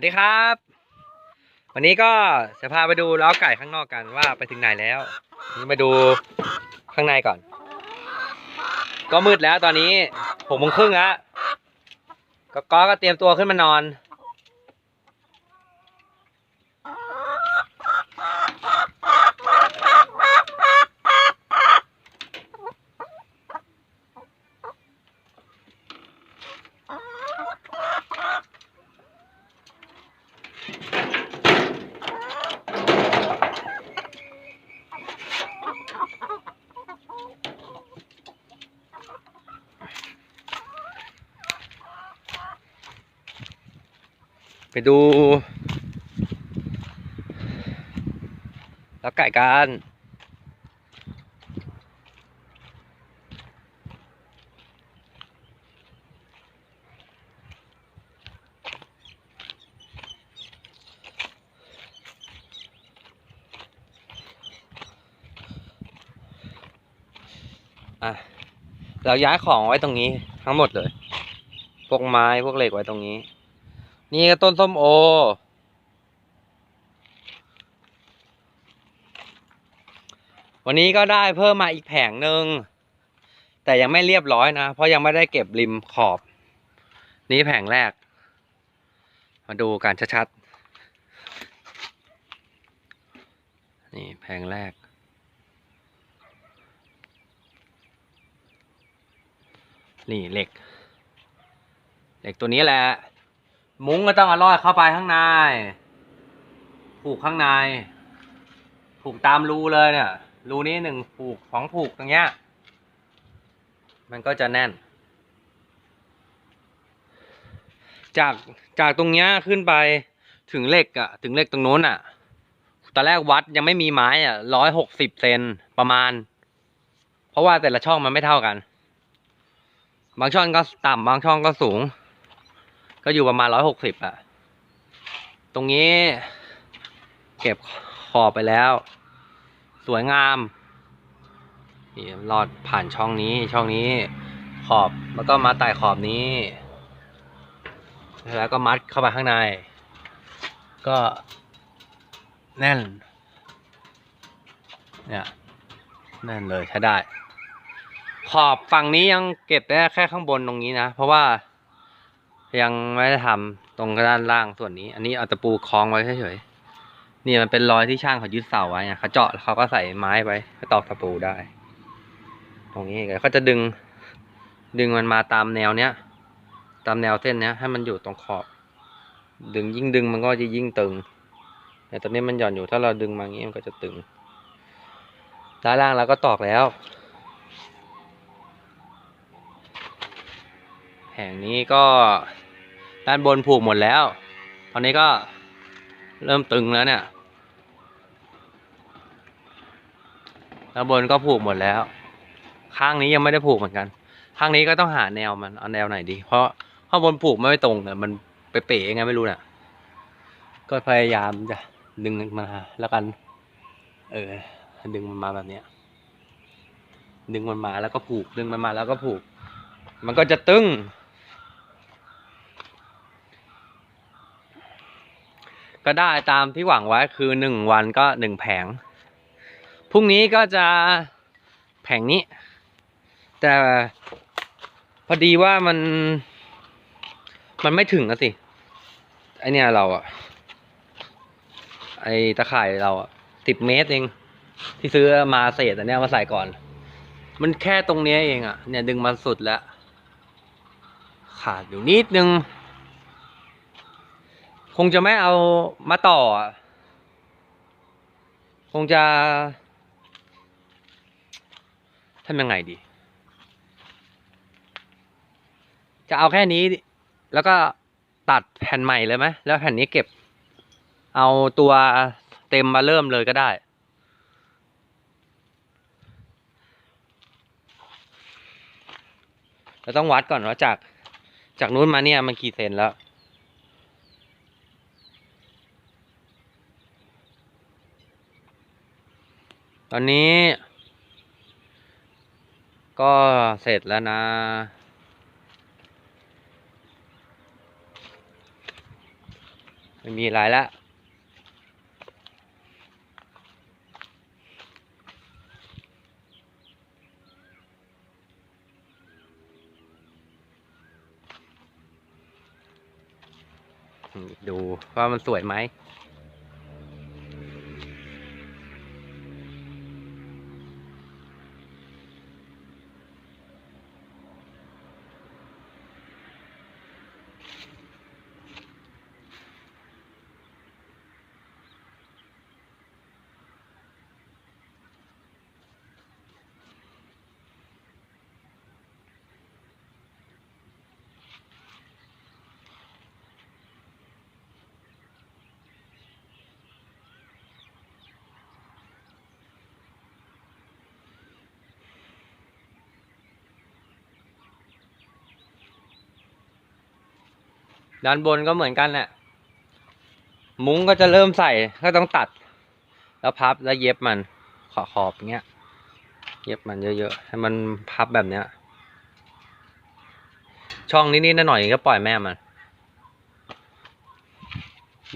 วัสดีครับ วันนี้ก็จะพาไปดูล้าไก่ข้างนอกกันว่าไปถึงไหนแล้วนี่มาดูข้างในก่อน ก็มืดแล้วตอนนี้หกโมงครึ่งแล้วก็ก็เตรียมตัวขึ้นมานอน ไปดูแล้วไก่กันอะเราย้ายของไว้ตรงนี้ทั้งหมดเลย พวกไม้พวกเหล็กไว้ตรงนี้ นี่ก็ต้นส้มโอ วันนี้ก็ได้เพิ่มมาอีกแผงหนึ่ง แต่ยังไม่เรียบร้อยนะ เพราะยังไม่ได้เก็บริมขอบ นี่แผงแรก มาดูกันชัดๆ นี่แผงแรก นี่เหล็ก เหล็กตัวนี้แหละ มุ้งก็ต้องอาลอดเข้าไปข้างในผูกข้างใน ผูกตามรูเลยเนี่ย รูนี้หนึ่งผูกสองผูกตรงเนี้ย มันก็จะแน่น จากจากตรงเนี้ยขึ้นไปถึงเหล็กอะถึงเหล็กตรงโน้นอะตอนแรกวัดยังไม่มีไม้อะร้อยหกสิบเซนประมาณ เพราะว่าแต่ละช่องมันไม่เท่ากัน บางช่องก็ต่ำบางช่องก็สูง ก็อยู่ประมาณร้อยหกสิบอะตรงนี้ เก็บขอบไปแล้ว สวยงามนี่ลอดผ่านช่องนี้ช่องนี้ขอบแล้วก็มาไต่ขอบนี้ แล้วก็มัดเข้าไปข้างใน ก็แน่น เนี่ยแน่นเลยใช้ได้ ขอบฝั่งนี้ยังเก็บได้แค่ข้างบนตรงนี้นะ เพราะว่า ยังไม่ได้ทำตรงด้านล่างส่วนนี้ อันนี้เอาตะปูคล้องไว้เฉยๆนี่มันเป็นรอยที่ช่างเขายึดเสาไว้เขาเจาะเขาก็ใส่ไม้ไปก็ตอกตะปูได้ ตรงนี้เขาจะดึง ดึงมันมาตามแนวเนี้ย ตามแนวเส้นเนี้ยให้มันอยู่ตรงขอบ ดึงยิ่งดึงมันก็จะยิ่งตึง แต่ตอนนี้มันหย่อนอยู่ถ้าเราดึงมาอย่างนี้มันก็จะตึง ด้านล่างเราก็ตอกแล้วแผงนี้ก็ ด้านบนผูกหมดแล้ว ตอนนี้ก็เริ่มตึงแล้วเนี่ยด้านบนก็ผูกหมดแล้ว ข้างนี้ยังไม่ได้ผูกเหมือนกัน ข้างนี้ก็ต้องหาแนวมันเอาแนวไหนดี เพราะข้างบนผูกไม่ตรงเนี่ยมันไปเป๋ยังไงไม่รู้เนี่ยก็พยายามจะดึงมันมาแล้วกัน เออ ดึงมันมาแบบเนี้ย ดึงมันมาแล้วก็ผูก ดึงมันมาแล้วก็ผูก มันก็จะตึง ก็ได้ตามที่หวังไว้คือหนึ่งวันก็หนึ่งแผง พรุ่งนี้ก็จะแผงนี้ แต่พอดีว่ามัน มันไม่ถึงอะสิ ไอเนี่ยเราอะไอตะข่ายเราอะสิบเมตรเอง ที่ซื้อมาเศษอันเนี้ยมาใส่ก่อน มันแค่ตรงนี้เองอะเนี่ยดึงมาสุดแล้ว ขาดอยู่นิดนึง คงจะไม่เอามาต่อ คงจะทำยังไงดี จะเอาแค่นี้ แล้วก็ตัดแผ่นใหม่เลยไหมแล้วแผ่นนี้เก็บ เอาตัวเต็มมาเริ่มเลยก็ได้ เราต้องวัดก่อนว่าจาก จากนู้นมาเนี่ยมันกี่เซนแล้ว ตอนนี้ ก็เสร็จแล้วนะ ไม่มีอะไรแล้วดูว่ามันสวยไหม ด้านบนก็เหมือนกันแหละมุ้งก็จะเริ่มใส่ก็ต้องตัด แล้วพับแล้วเย็บมันขอขอบอย่างเงี้ย เย็บมันเยอะๆให้มันพับแบบเนี้ย ช่องนิดๆหน่อยๆก็ปล่อยแม่มัน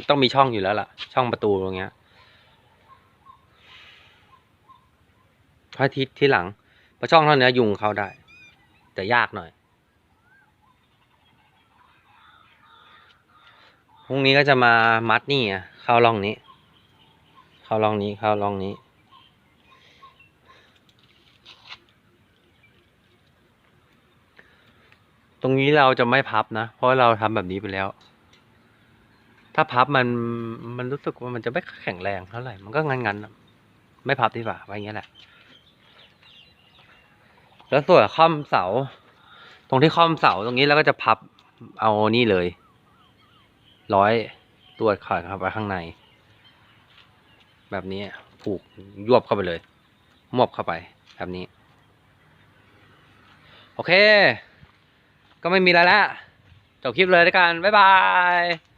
ต้องมีช่องอยู่แล้วล่ะ ช่องประตูตรงเงี้ยพระอาทิตย์ที่หลังเพระช่องเท่านี้ยุงเข้าได้ แต่ยากหน่อย พรุ่งนี้ก็จะมามัดนี่อะเข้าร่องนี้ เข้าร่องนี้เข้าร่องนี้ ตรงนี้เราจะไม่พับนะ เพราะเราทำแบบนี้ไปแล้ว ถ้าพับมันมันรู้สึกว่ามันจะไม่แข็งแรงเท่าไหร่มันก็งันๆอะไม่พับดีกว่าไว้อย่างเงี้ยแหละแล้วส่วนค่อมเสา ตรงที่ค่อมเสาตรงนี้เราก็จะพับเอานี่เลย ร้อยตัวขาดเข้าไปข้างใน แบบนี้ผูกยวบเข้าไปเลยมอบเข้าไปแบบนี้ โอเค ก็ไม่มีอะไรแล้วจบคลิปเลยด้วยกัน บ๊ายบาย